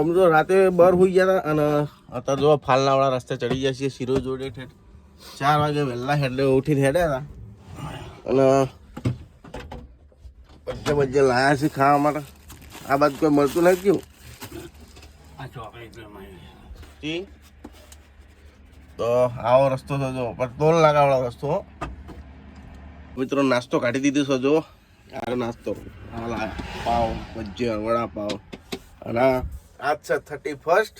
અમે તો રાતે બહાર હોઈ ગયા હતા અને અત્યારે જો ફાલનાવાળા રસ્તે ચડી ગયા છીએ શીરો જોડે ઠેઠ. ચાર વાગે વહેલા હેડે ઉઠીને હેડ્યા હતા. અને બચ્ચે બધે લાયા છે ખાવા માટે. આ બાજુ કોઈ મળતું નથી જી? તો આવો રસ્તો છે જો, પણ ટોલ નાકાવાળો રસ્તો મિત્રો, નાસ્તો કાઢી દીધો છે જો. આ નાસ્તો. પાવ, ભજીયા, વડાપાવ. અને આજ છે થર્ટી ફર્સ્ટ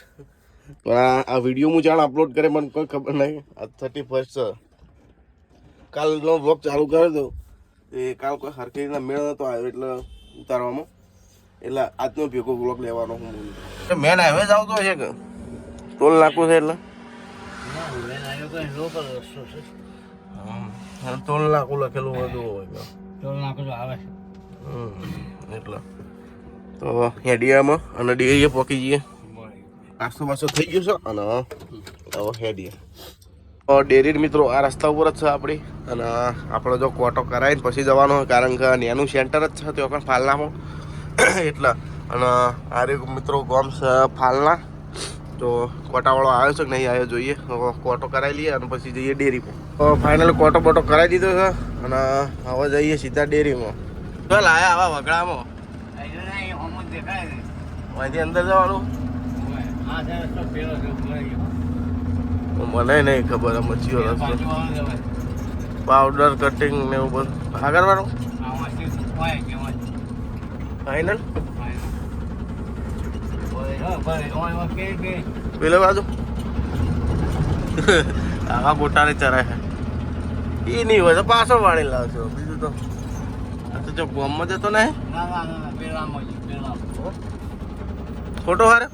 આ આ વીડિયો હું જાણ અપલોડ કરે મને કોઈ ખબર નહીં. આ થર્ટી ફર્સ્ટ છે. કાલનો બ્લોગ ચાલુ કર્યો હતો એ કાલ કોઈ હરખી રીતના મેળ નતો આવ્યો એટલે ઉતારવામાં. એટલે આજનો ભેગો બ્લોગ લેવાનો હું મેન હાઈવે જ આવતો છે કે? ટોલ નાખું છે એટલે? ટોલ નાખું લખેલું બધું હોય ટોલ નાકો આવે. એટલે. તો હેડિયામાં અને ડેરીએ પહોંચી જઈએ. આસો પાસો થઈ ગયું છે અને હવે હેડીએ ડેરી મિત્રો આ રસ્તા ઉપર જ છે આપણી. અને આપણે જો કોટો કરાવીને પછી જવાનો કારણ કે નેનું સેન્ટર જ છે ત્યાં પણ ફાલનામાં. એટલે અને આ મિત્રો ગોમ છે ફાલના. તો કોટાવાળો આવ્યો છે કે નહીં આવ્યો જોઈએ. કોટો કરાવી લઈએ અને પછી જઈએ ડેરી પર. તો ફાઇનલ કોટો બોટો કરાવી દીધો છે અને હવે જઈએ સીધા ડેરીમાં. ચાલ આયા આવા વગડામાં અહીં નહીં, હોમ જ દેખાય છે. અહીંથી અંદર જવાનું. મને નહીં ખબર અમે મચ્છીઓ રસ્તો. પાવડર કટિંગ ને એવું બધું. આગળ વાળું ફાઈનલ. પેલે બાજુ? આવા ગોટાને ચરાય. એ નહીં હોય તો પાછો વાળી લાવજો. બીજું તો તો જો ગોમમાં જતો નહીં? ના, ખોટો હારે.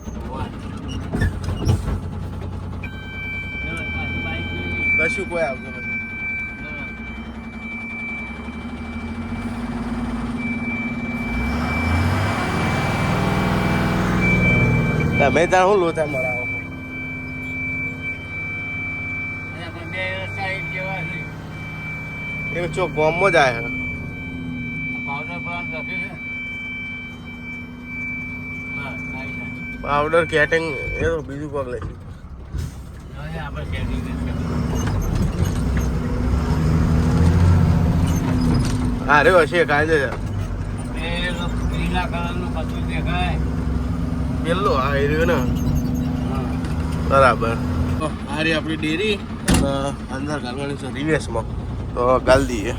કશું કોઈ આવતું નથી. તમે ત્યાં હું લોચા છે. એ ચોક ગોમમાં જ આવે આ પાવડર પ્લાન્ટ લખે છે બસ, આવી જાય. પાવડર કેટિંગ એ તો બીજું કોક લઈ. હા રે હશે કાયદે. છે પેલું હા એ રહ્યો ને. બરાબર. આ રહી આપણી ડેરી. અંદર ગાલવાની છે રિવેસમાં તો ગાલ દઈએ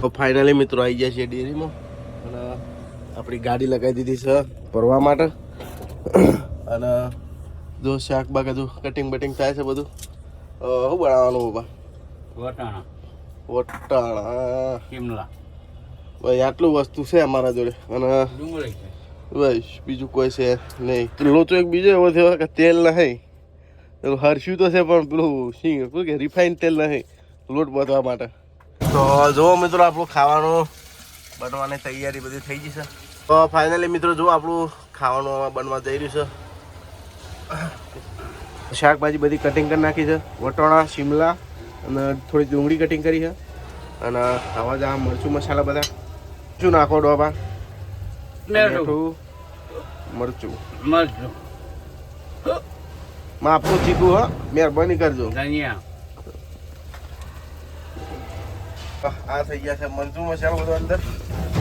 તો ફાઇનલી મિત્રો આવી ગયા છે ડેરીમાં. અને આપણી ગાડી લગાવી દીધી છે ફરવા માટે. અને જો શાક બાક બધું કટિંગ બટિંગ થાય છે બધું શું બનાવવાનું બાબા વટાણા. વટાણા શિમલા. ભાઈ આટલું વસ્તુ છે અમારા જોડે. અને ભાઈ બસ બીજું કોઈ છે નહીં. લોચો એક બીજો એવો થયો કે તેલ નહીં. પેલું હરસ્યું તો છે પણ પેલું સિંગ શું કે રિફાઇન તેલ નહીં. લોટ બાંધવા માટે. તો જુઓ મિત્રો આપણું ખાવાનું બનવાની તૈયારી બધી થઈ ગઈ છે. તો ફાઇનલી મિત્રો જો આપણું ખાવાનું આમાં બનવા જઈ રહ્યું છે. શાકભાજી બધી કટિંગ કરી નાખી છે. વટોણા શિમલા અને થોડી ડુંગળી કટિંગ કરી છે. અને આવા જ આ મરચું મસાલા બધા. શું નાખો ડોબા મરચું. મરચું. માફું ચીકું હો. મહેરબાની કરજો. ધનિયા. આ થઈ ગયા છે મરચું મસાલો બધો અંદર.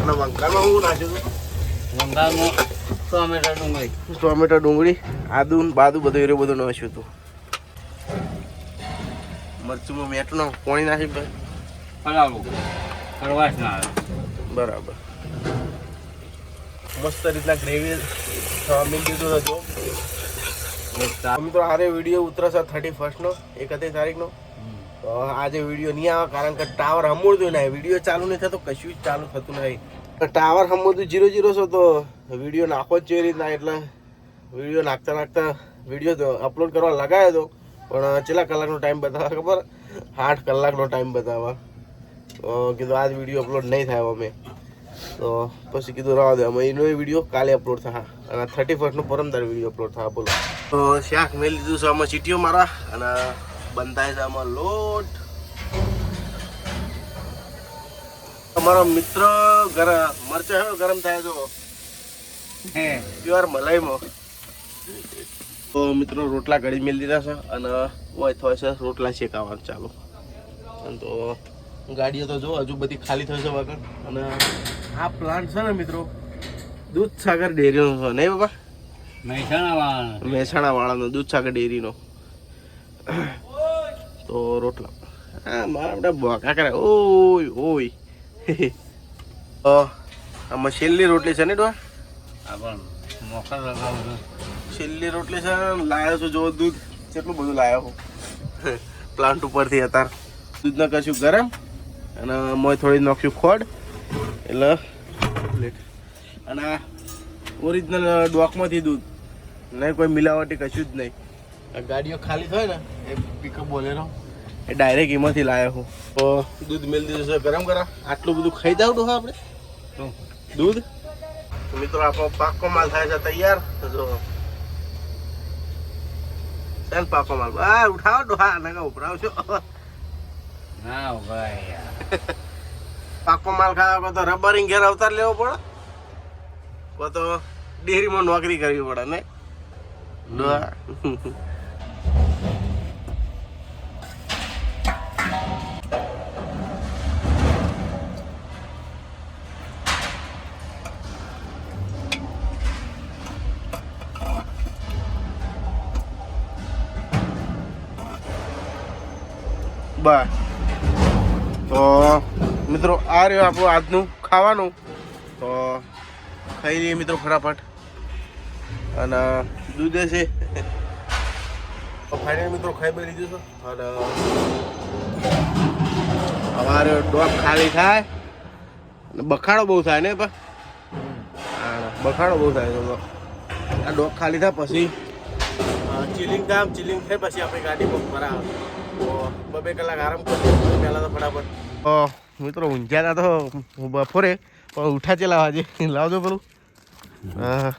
અને વંકાળમાં હું નાખ્યું ટોમેટો ડુંગળી. આદુ બાદુ બધું એરું બધું નાખ્યું હતું. મરચું મેટું ના પાણી નાખી કડવાશ ના બરાબર. મસ્ત રીતના ગ્રેવી મિલ દીધું હતું મિત્રો આરે વીડિયો ઉતરશે થર્ટી ફર્સ્ટનો એકત્રીસ તારીખનો. આજે વીડિયો નહીં આવે કારણ કે ટાવર હમુરતું નહીં વીડિયો ચાલુ નહીં થતો કશું જ ચાલુ થતું નહીં. ટાવર હમુરતું જીરો જીરો છો તો વીડિયો નાખો જ જેવી રીતના, એટલે વીડિયો નાખતા નાખતા વીડિયો અપલોડ કરવા લગાવ્યો હતો પણ કેટલા કલાકનો ટાઈમ બતાવે ખબર? આઠ કલાકનો ટાઈમ બતાવવા. તો કીધું આજ વીડિયો અપલોડ નહીં થાય અમે. તો પછી કીધું રહેવા દે, અમે એનો વીડિયો કાલે અપલોડ થશે. અને થર્ટી ફર્સ્ટનો પરમદાર વીડિયો અપલોડ થશે, બોલો. તો શાક મેં લીધું છે આમાં ચીટીઓ મારા અને બંધાય છે આમાં લોટ. અમારો મિત્ર ગરમ મરચા ગરમ થાય જો હે. પ્યોર મલાઈમાં. તો મિત્રો રોટલા ઘડી મેળ દીધા છે અને હોય થાય છે રોટલા શેકાવાનું ચાલુ. અને તો ગાડીઓ તો જો હજુ બધી ખાલી થશે વગર. અને આ પ્લાન્ટ છે ને મિત્રો દૂધ સાગર ડેરીનો છે. નહીં બાપા? મહેસાણા મહેસાણા વાળાનો દૂધ સાગર ડેરીનો. તો રોટલા. હા મારા બધા બોકા કરે. ઓય ઓય. આમાં છેલ્લી રોટલી છે ને ડો છેલ્લી રોટલી છે લાયો છું જો દૂધ. કેટલું બધું લાયો હું? પ્લાન્ટ ઉપરથી અત્યારે. દૂધના કશું ગરમ અને મોય થોડી નાખ્યું ખોડ. એટલે. અને આ ઓરિજિનલ ડોકમાંથી દૂધ. નહીં કોઈ મિલાવટી કશું જ નહીં. ગાડીઓ ખાલી થાય ને એ પિકઅપ બોલેરો. એ ડાયરેક્ટ એમાંથી લાવ્યો હું. તો દૂધ મેળ દીધું છે ગરમ ગરમ આટલું બધું ખાઈ જાવ ડોહા આપણે. દૂધ? મિત્રો આપણો પાકો માલ થાય છે તૈયાર. તો જો. ચાલ પાકો માલ. આ ઉઠાવો ડોહા નકા ઉપરાવશો ના ભાઈ પાકો માલ ખાવા કો તો રબરિંગ ઘેર અવતાર લેવો પડે. કો તો ડેરીમાં નોકરી કરવી પડે ને ડોહા બસ તો, મિત્રો, આ રહ્યું આપણું આજનું ખાવાનું. તો, ખાઈ લઈએ મિત્રો ફટાફટ. અને, દૂધે છે તો ફાઇનલ મિત્રો ખાઈ બી લીધું છે. અને, અમારે ડોગ ખાલી થાય. અને બખાડો બહુ થાય ને પણ બખાડો બહુ થાય તો આ ડોક ખાલી થાય, પછી ચિલિંગ ધામ, ચિલિંગ થાય, પછી આપણે ગાડી બહુ કરાવે તો બબે કલાક આરામ કરીએ પહેલાં તો ફટાફટ. તો મિત્રો ઊંઝાના તો બપોરે પણ ઉઠા ચેલા આજે. લાવજો પેલું. હા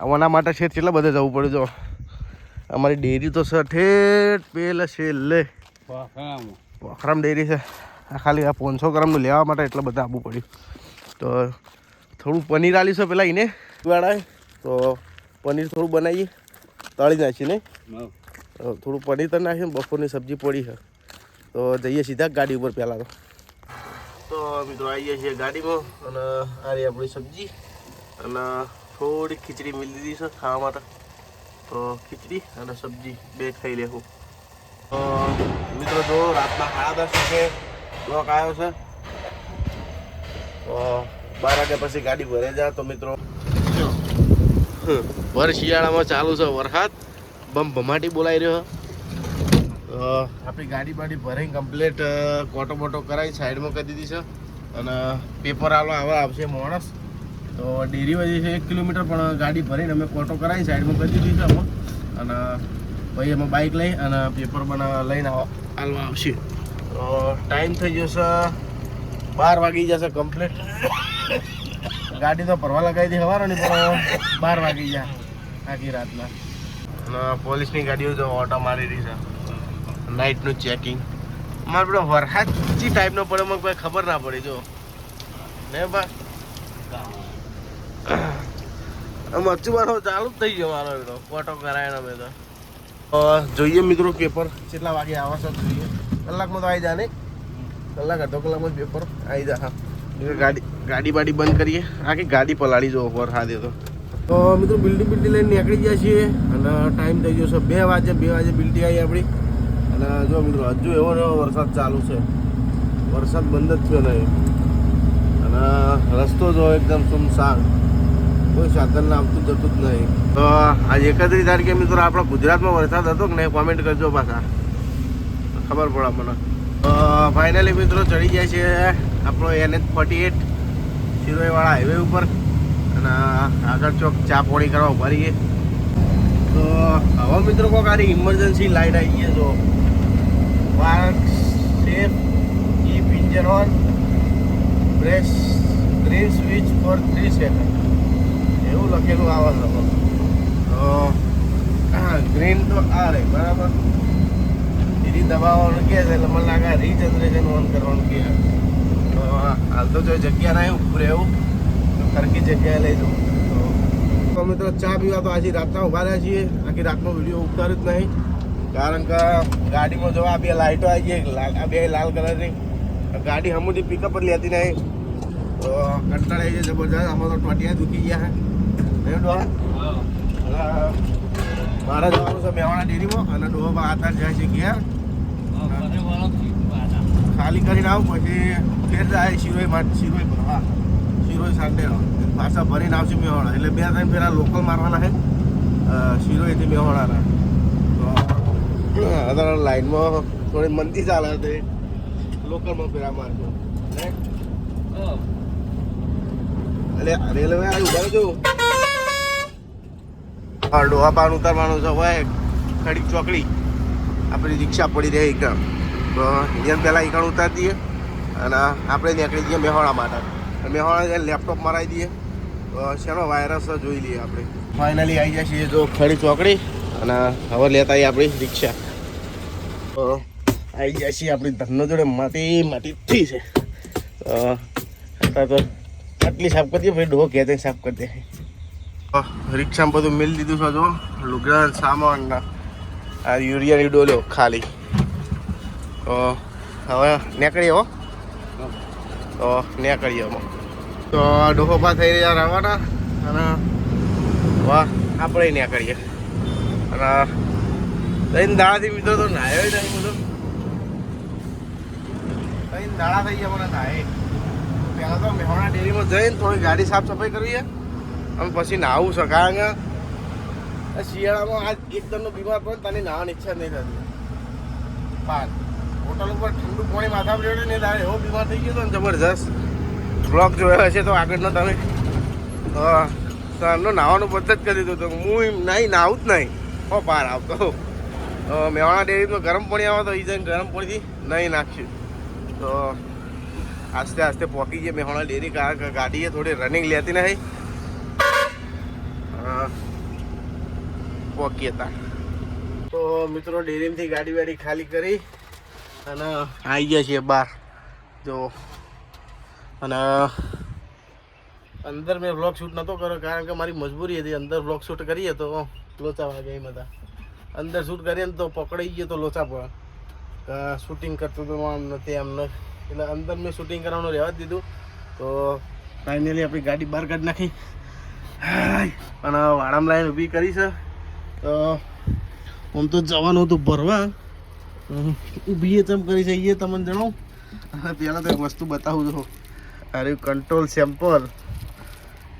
આના માટે છે કેટલા બધે જવું પડે જો. અમારી ડેરી તો સર ઠેઠ પેલા છેલ્લે વખરામ ડેરી છે. ખાલી આ પાંચસો ગ્રામનું લેવા માટે એટલા બધા આપવું પડ્યું. તો થોડું પનીર આલી છે પેલા એને. વાળા તો પનીર થોડું બનાવીએ. તળી મગ અ, થોડું પનીર તો નાખ્યું બપોરની સબ્જી પડી છે. તો જઈએ સીધા ગાડી ઉપર પહેલાં તો. તો મિત્રો આવીએ છીએ ગાડીમાં અને આ રહી આપણી સબ્જી. અને થોડી ખીચડી મિલી દીધી છે ખાવા માટે. તો ખીચડી અને સબ્જી બે ખાઈ લેવું તો મિત્રો જો રાતના સાડા દસ વાગે બ્લોક આવ્યો છે. તો બાર વાગ્યા પછી ગાડી ભરે જાય તો મિત્રો. ભર શિયાળામાં ચાલુ છે વરસાદ. બમ ભમાટી બોલાઈ રહ્યો. આપણી ગાડી બાડી ભરાઈ કમ્પ્લેટ કોટો બોટો કરાવી સાઈડમાં કરી દીધી છે. અને પેપર આલો આવા આવશે માણસ. તો ડેરી વધી છે એક કિલોમીટર, પણ ગાડી ભરીને અમે કોટો કરાવી સાઈડમાં કરી દીધી છે અમે અને પછી અમે બાઇક લઈ અને પેપર બનાવવા લઈને આલવા આવશે. તો ટાઈમ થઈ જશે બાર વાગી જશે કમ્પ્લેટ ગાડી તો ભરવા લગાવી દી હવારોની પણ બાર વાગી જાય આખી રાતના. પોલીસની ગાડીઓ જો ઓટો મારી રહી છે. નાઇટનું ચેકિંગ મારે પેલો વરસાદજી ટાઈપનો પડે મને કોઈ ખબર ના પડી જો. ને બા. અચુબાનો ચાલુ જ થઈ ગયો મારો બેટો ફોટો કરાય અમે તો. જોઈએ મિત્રો પેપર કેટલા વાગે આવે છે જોઈએ. કલાકમાં તો આવી જાય ને. કલાક અડધો કલાકમાં જ પેપર આવી જા હા. ગાડી ગાડી બાડી બંધ કરીએ. આખી ગાડી પલાળી જો વરસાદે તો. તો મિત્રો બિલ્ડિંગ બિલ્ડિંગ લઈને નીકળી ગયા છીએ અને ટાઈમ થઈ ગયો છે બે વાગે બે વાગે બિલ્ડિંગ આવી આપણી. અને જો મિત્રો હજુ એવો એવો વરસાદ ચાલુ છે. વરસાદ બંધ જ થયો નહીં. અને રસ્તો જો એકદમ સુમસાન. કોઈ સાધન આવતું જતું જ નહીં. તો આજે એકત્રીસ તારીખે મિત્રો આપણા ગુજરાતમાં વરસાદ હતો કે નહીં કોમેન્ટ કરજો પાછા. ખબર પડે મને. ફાઇનલી મિત્રો ચડી જાય છે આપણો એન એચ ફોર્ટી એટ શિરોઈવાળા હાઈવે ઉપર. અને આગળ ચોક ચા પોણી કરવા ઊભા રહીએ. તો હવે મિત્રો કોક આની ઇમરજન્સી લાઇટ આવી ગઈ જો. Park safe keep engine on press green switch for three second એવું લખેલું આવે હવે. તો ગ્રીન તો આ રહે, બરાબર? એની દબાવવાનું કહે છે, એટલે મને લાગે રીજનરેશન ઓન કરવાનું કહે હાલ તો જગ્યા નહીં પૂરે એવું તો જગ્યાએ લઈ જવું. તો તો ચા પીવા તો આજે રાતના ઊભા રહ્યા છીએ. આખી રાતનો વીડિયો ઉતાર્યો જ નહીં. કારણ કે ગાડીમાં જવા બે લાઇટો આવી ગઈ આ બે લાલ કલરની. ગાડી હમુથી પિકઅપ જ લેતી નહીં. તો કંટાળ આવી જાય જબરજસ્ત. આમાં તો ટોટિયા દુખી ગયા હે. નહીં ડોહા? મારે જવાનું છે મેવાણા ડેરીમાં અને ડોહા આધાર જાય છે પાછા. ખાલી કરીને આવું પછી ફેર જાય શિરોઈ માટે શિરોઈ હા શિરોઈ સાંડે પાછા ભરીને આવશે મેહોણા એટલે બે ત્રણ પહેલાં લોકલ મારવાના છે શિરોઈથી મેહોણાના તો અત્યારે લાઈનમાં થોડી મંદી ચાલે છે. લોકલમાં ફેરા મારજો. એટલે રેલવે આવી ઊભા છું હા ડોહાપાન ઉતારવાનું છે. હોય ખડી ચોકડી. આપણી રિક્ષા પડી રહે એકદમ તો જેમ પહેલાં એકણ ઉતારી દઈએ. અને આપણે નીકળી જઈએ મેહોણા માટે મેહોણા હવે લેપટોપ મરાવી દઈએ. શેનો વાયરસ જોઈ લઈએ આપણે. ફાઇનલી આવી જાય છીએ જો ખડી ચોકડી અને હવે લેતા આવીએ આપણી રિક્ષા. આવી જાય છીએ આપણી ધનનો જોડે માટી માટી થઈ છે. તો આટલી સાફ કરી દઈએ, પછી ડોહો ઘેર સાફ કરી દે રિક્ષામાં બધું મિલ દીધું છે જો. લુગડા સામાન આ યુરિયાની ડોલો ખાલી. હવે નીકળી હો. તો નીકળીએ અમે. તો આ ડોહો પા થઈ રહ્યા રવાના અને વાહ આપણે નીકળીએ. અને તઈને દાડાથી મિત્રો તો નાયો નહીં બધો. ત્રણ દાડા થઈ ગયા મને નાય. પહેલાં તો મેહોણા ડેરીમાં જઈને થોડી ગાડી સાફ સફાઈ કરીએ અને પછી નાવું છે. કારણ કે શિયાળામાં આજ એકદમનો બીમાર પડે તને નાવાની ઈચ્છા નહીં થતી. પાન. હોટલ ઉપર ઠંડુ પાણી માથા રેડે ને તારે એવો બીમાર થઈ ગયો હતો ને જબરજસ્ત. બ્લોક જોયો હશે તો આગળનો તમે. સરનો નાવાનું બંધ જ કરી દીધું તો હું નહીં, નાહું જ નહીં. હો, બહાર આવતો મેવાણા ડેરીમાં ગરમ પાણી આવે તો એ જઈને ગરમ પાણીથી નહીં નાખ્યું તો આસ્તે આસ્તે પહોંચી ગયા મેહોણા ડેરી. ગાડીએ થોડી રનિંગ લેતી નહીં. પહોંચી હતા. તો મિત્રો, ડેરીમાંથી ગાડી વાડી ખાલી કરી. અને આવી ગયા છીએ બહાર જો. અને અંદર મેં વ્લોગ શૂટ નહોતો કર્યો કારણ કે મારી મજબૂરી હતી. અંદર વ્લોગ શૂટ કરીએ તો લોચા વાગે એમ હતા. અંદર શૂટ કરીએ ને તો પકડાઈ ગયો તો લોચા પડે. શૂટિંગ કરતો તો આમ નથી, આમ એટલે અંદર મેં શૂટિંગ કરવાનું રહેવા જ દીધું. તો ફાઇનલી આપણી ગાડી બહાર કાઢી નાખી. અને વાડામાં લાઈન ઊભી કરી છે. તો આમ તો જવાનું હતું ભરવા. ઊભી એ ચમ કરી છે એ તમને જણાવું? પહેલાં તો એક વસ્તુ બતાવું છું. અરે કંટ્રોલ સેમ્પલ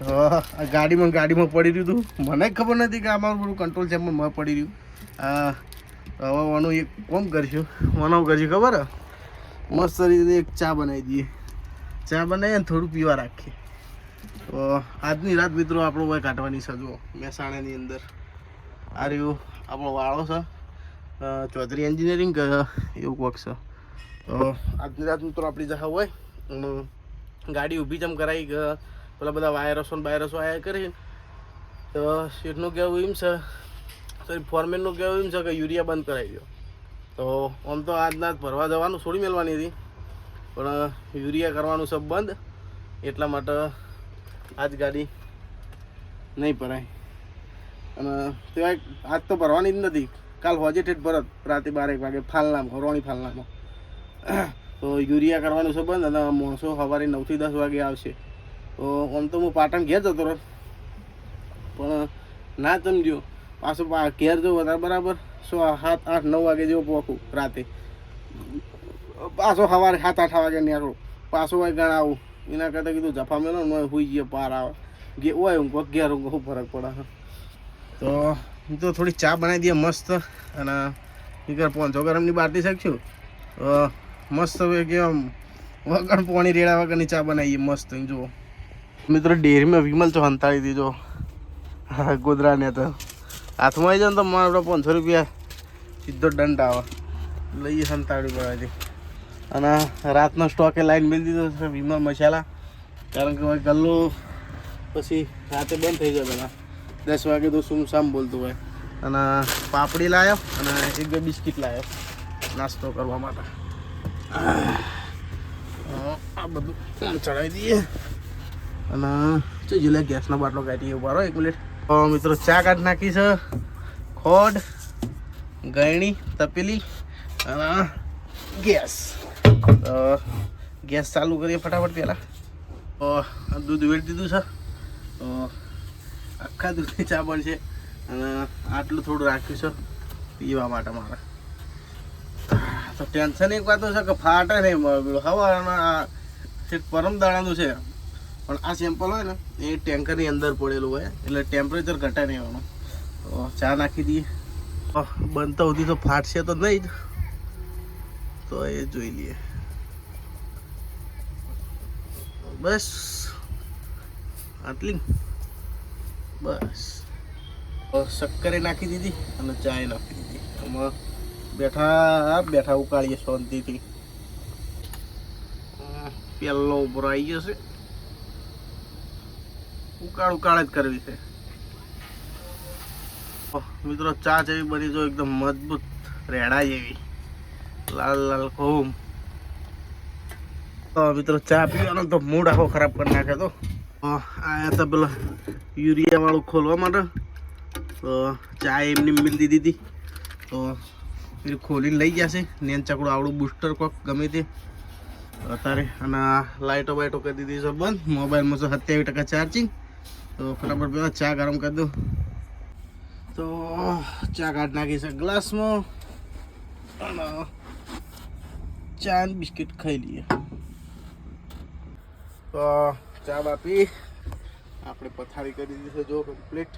આ ગાડીમાં ગાડીમાં પડી રહ્યું હતું. મને ખબર નથી કે આમાં બધું કંટ્રોલ સેમ્પલમાં પડી રહ્યું. આ હવે આનું એક કોમ કરશું. મને કરશું ખબર? મસ્ત રીતે એક ચા બનાવી દઈએ. ચા બનાવીએ ને થોડું પીવા રાખીએ. આજની રાત મિત્રો આપણો ભાઈ કાઢવાની છે મહેસાણાની અંદર. આ રહ્યું આપણો વાળો છે. ચૌધરી એન્જિનિયરિંગ એવું કોક છે. તો આજની રાત મિત્રો આપણી જહા હોય ગાડી ઊભી જમ કરાવી પેલા બધા વાયરસો ને બાયરસો આયા કરી. તો સીટનું કહેવું એમ છે સોરી ફોર્મેનનું કહેવું એમ છે કે યુરિયા બંધ કરાવી દો તો આમ તો આજના ભરવા જવાનું છોડી મેળવાની હતી, પણ યુરિયા કરવાનું સબ બંધ, એટલા માટે આજ ગાડી નહીં ભરાય. અને તેવાય આજ તો ભરવાની જ નથી. કાલ હોજે ઠેઠ ભરત, રાતે બારેક વાગે ફાલનામાં, રોણી ફાલનામાં. તો યુરિયા કરવાનું છે બંધ, અને માણસો સવારે નવથી દસ વાગે આવશે. તો આમ તો હું પાટણ ઘેર જતો રહ્યો. પણ ના સમજ્યો. પાછો ઘેર જો વધારે બરાબર. સો સાત, આઠ, નવ વાગે જેવો પહોંચું રાતે. પાછો સવારે સાત, આઠ વાગે નીકળું. પાછો હોય ગણ આવું. એના કરતાં કીધું, જફા મેલો ને હુઈ ગયો, પાર આવે. ગે હોય હું ઘેર હું ફરક પડે? તો તો થોડી ચા બનાવી દઈએ મસ્ત. અને નીકળ પાંચસો ગરમની બારતી શકશું મસ્ત હવે કે આમ વગર પાણી રેડા વગરની ચા બનાવીએ મસ્ત. જુઓ. મિત્રો, ડેરીમાં વિમલ છો હંતાળી દીધો. હા, ગોદરાને તો. હાથમાં આવી જાય ને તો મારો પાંચસો રૂપિયા સીધો દંડ આવે. લઈએ સંતાડી પડે અને રાતનો સ્ટોકે લાઈન મેળી દીધો છે વિમલ મસાલા. કારણ કે ગલ્લો પછી રાતે બંધ થઈ ગયો પેલા દસ વાગે તો સુમસામ બોલતું હોય? અને પાપડી લાવ્યો અને એક બે બિસ્કિટ લાવ્યો નાસ્તો કરવા માટે. આ બધું ચડાવી દઈએ. અને જો જુલે ગેસનો બાટલો કાઢીએ ઊભા રહો, એક મિનિટ. મિત્રો ચા કાઢ નાખી છે. ખોડ ગયણી તપેલી અને ગેસ. ગેસ ચાલુ કરીએ ફટાફટ પહેલાં. દૂધ વેડી દીધું છે. આખા દૂધની ચા બનશે અને આટલું થોડું રાખ્યું છે પીવા માટે મારે. તો ટેન્શન એક વાતો છે કે ફાટે નહીં હવાના છેક પરમ દાડાનું છે. પણ આ સેમ્પલ હોય ને, એ ટેન્કરની અંદર પડેલું હોય. એટલે ટેમ્પરેચર ઘટે નહીં એનું. તો ચા નાખી દઈએ. બનતા સુધી તો ફાટશે તો નહીં જ. તો એ જોઈ લઈએ. બસ. આટલી. બસ. શક્કરે નાખી દીધી અને ચાય નાખી દીધી. આમાં બેઠા બેઠા ઉકાળીએ શાંતિથી. પહેલો ઉભરો આવી ગયો છે. ઉકાળ ઉકાળ જ કરવી છે. મિત્રો, ચા જેવી બની જો, એકદમ મજબૂત, રેડા જેવી. લાલ લાલ ઘઉં. મિત્રો, ચા પીવાનો તો મૂડ આખો ખરાબ કરી નાખે તો. આયા હતા પેલા યુરિયા વાળું ખોલવા માટે તો ચા એમની મિલ દીધી હતી તો એ ખોલીને લઈ છે નેન ચકડું આવડું બુસ્ટર કોક ગમે તે અત્યારે અને લાઇટો બાઇટો કરી દીધી છે બંધ મોબાઈલમાં તો સત્યાવીસ ટકા ચાર્જિંગ તો ફટાફટ પહેલાં ચા ગરમ કરી દઉં તો ચા કાઢ નાખી છે ગ્લાસમાં અને ચા બિસ્કિટ ખાઈ લઈએ તો ચા બાપી આપણે પથારી કરી દીધી છે જો કમ્પ્લીટ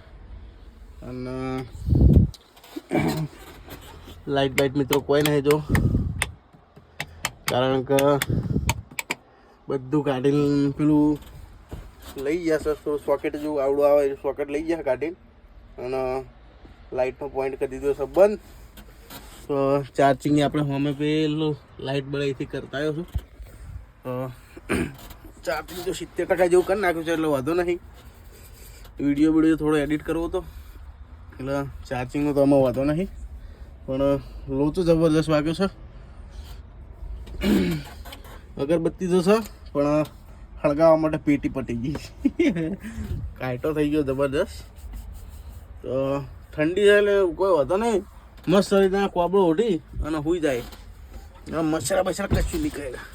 અને લાઇટ બાઇટ મિત્રો કોઈ નહીં જો. કારણ કે બધું કાઢીને પેલું લઈ જશે સોકેટ જેવું આવડું આવે એ સોકેટ લઈ જશે કાઢીને. અને લાઇટનો પોઈન્ટ કરી દીધો છે બંધ. તો ચાર્જિંગ આપણે હોમે પેલું લાઇટ બળાઈથી કરતા આવ્યો છું. તો ચાર્જિંગ તો સિત્તેર ટકા જેવું કરી નાખ્યું છે, એટલે વાંધો નહીં. વીડિયો વીડિયો થોડો એડિટ કરવો હતો એટલે ચાર્જિંગનો તો આમાં વાંધો નહીં. પણ લોચો જબરદસ્ત વાગ્યો છે. અગરબત્તી તો છે, પણ હળગાવવા માટે પેટી પટી ગઈ કાંટો થઈ ગયો જબરદસ્ત તો ઠંડી છે એટલે કોઈ વાંધો નહીં. મસ્ત રીતના કોબળો ઉઠી અને હુઈ જાય. મચ્છરા બચ્છરા કશું નીકળેલા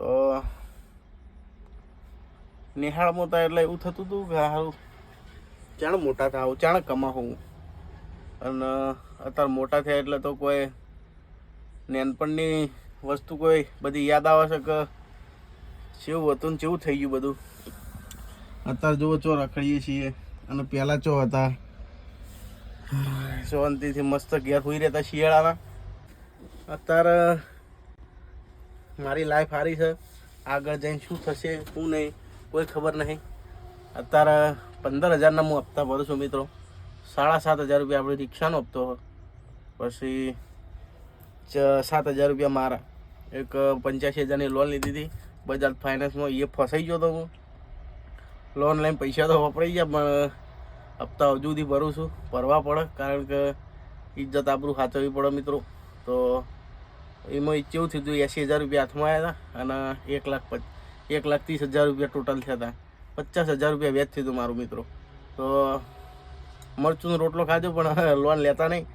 તો નિહાળમાં હતા એટલે એવું થતું હતું કે હારું ચાણ મોટા થાવ ચાણ કમાવું અને અત્યારે મોટા થયા એટલે તો કોઈ નાનપણની વસ્તુ કોઈ બધી યાદ આવે છે કે કેવું હતું ને જેવું થઈ ગયું બધું. અત્યારે જુઓ ચો રખડીએ છીએ અને પહેલાં ચો હતા. શાંતિથી મસ્ત ઘેર હોઈ રહેતા શિયાળાના. અત્યારે મારી લાઈફ સારી છે. આગળ જઈને શું થશે, શું નહીં, કોઈ ખબર નહીં. અત્યારે પંદર હજારના હું હપ્તા ભરું છું મિત્રો. સાડા સાત હજાર રૂપિયા આપણે રિક્ષાનો હપ્તો. પછી સાત હજાર રૂપિયા મારા. એક પંચ્યાસી હજારની લોન લીધી હતી. બજાજ ફાઇનાન્સમાં એ ફસાઈ ગયો તો હું. લોન લઈને પૈસા તો વપરાઈ ગયા, પણ હપ્તા હજુ સુધી ભરું છું. ભરવા પડે, કારણ કે ઇજ્જત આબરું સાચવવી પડે મિત્રો. તો એમાં કેવું થયું હતું એંસી હજાર રૂપિયા હાથમાં આવ્યા હતા અને એક લાખ એક લાખ ત્રીસ હજાર રૂપિયા ટોટલ થયા હતા પચાસ હજાર રૂપિયા વ્યાજ થયું હતું મારું મિત્રો. તો મરચુંનો રોટલો ખાધો, પણ લોન લેતા નહીં.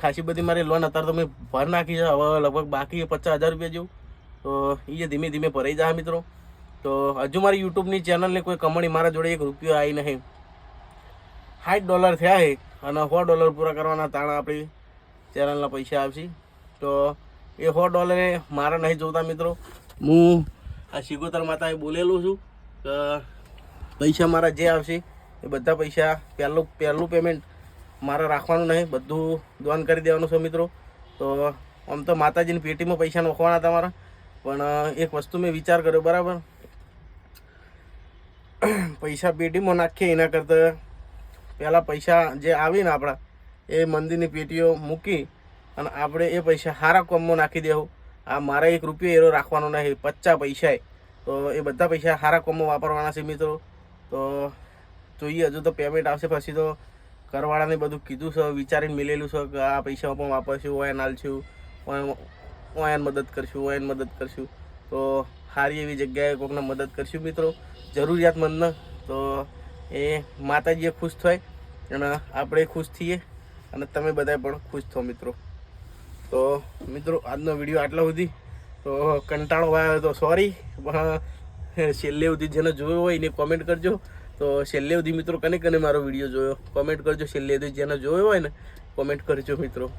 ખાસી બધી મારી લોન અત્યારે તો મેં ભર નાખી છે, હવે લગભગ બાકી પચાસ હજાર રૂપિયા જેવું. તો એ ધીમે ધીમે ભરાઈ જાય મિત્રો. તો હજુ મારી યુટ્યુબની ચેનલને કોઈ કમાણી મારા જોડે એક રૂપિયો આવી નહીં. સાઠ ડોલર થયા છે અને સો ડોલર પૂરા કરવાના તાણા આપણી ચેનલના પૈસા આવશે તો એ સો ડોલરે મારે નહીં જોતા મિત્રો. હું આ શિગોતર માતાએ બોલેલું છું કે પૈસા મારા જે આવશે એ બધા પૈસા પહેલું પહેલું પેમેન્ટ મારે રાખવાનું નહીં, બધું દોન કરી દેવાનું છે મિત્રો. તો આમ તો માતાજીની પેટીમાં પૈસા નાખવાના તમારા. પણ એક વસ્તુ મેં વિચાર કર્યો, બરાબર? પૈસા પેટીમાં નાખીએ એના કરતાં પહેલાં પૈસા જે આવે ને આપણા, એ મંદિરની પેટીઓ મૂકી અને આપણે એ પૈસા સારા કોમમાં નાખી દેવું આ મારે એક રૂપિયો એરો રાખવાનો નહીં પચાસ પૈસા તો એ બધા પૈસા સારા કોમમાં વાપરવાના છે મિત્રો. તો જોઈએ, હજુ તો પેમેન્ટ આવશે, પછી તો ઘરવાળાને બધું કીધું છે, વિચારીને મિલેલું છે કે આ પૈસા પણ વાપરશું ઓયન હાલશું ઓયન મદદ કરશું ઓયન મદદ કરશું. તો સારી એવી જગ્યાએ કોકને મદદ કરશું મિત્રો. જરૂરિયાતમંદને તો એ માતાજીએ ખુશ થાય અને આપણે ખુશ થઈએ. અને તમે બધા પણ ખુશ થો મિત્રો. તો મિત્રો, આજનો વીડિયો આટલા સુધી. તો કંટાળો આવ્યો તો સોરી પણ છેલ્લે સુધી જેને જોયો હોય એને કોમેન્ટ કરજો. તો છેલ્લે સુધી મિત્રો, કને કને મારો વીડિયો જોયો? કોમેન્ટ કરજો છેલ્લે સુધી જેને જોયો હોય ને કોમેન્ટ કરજો મિત્રો.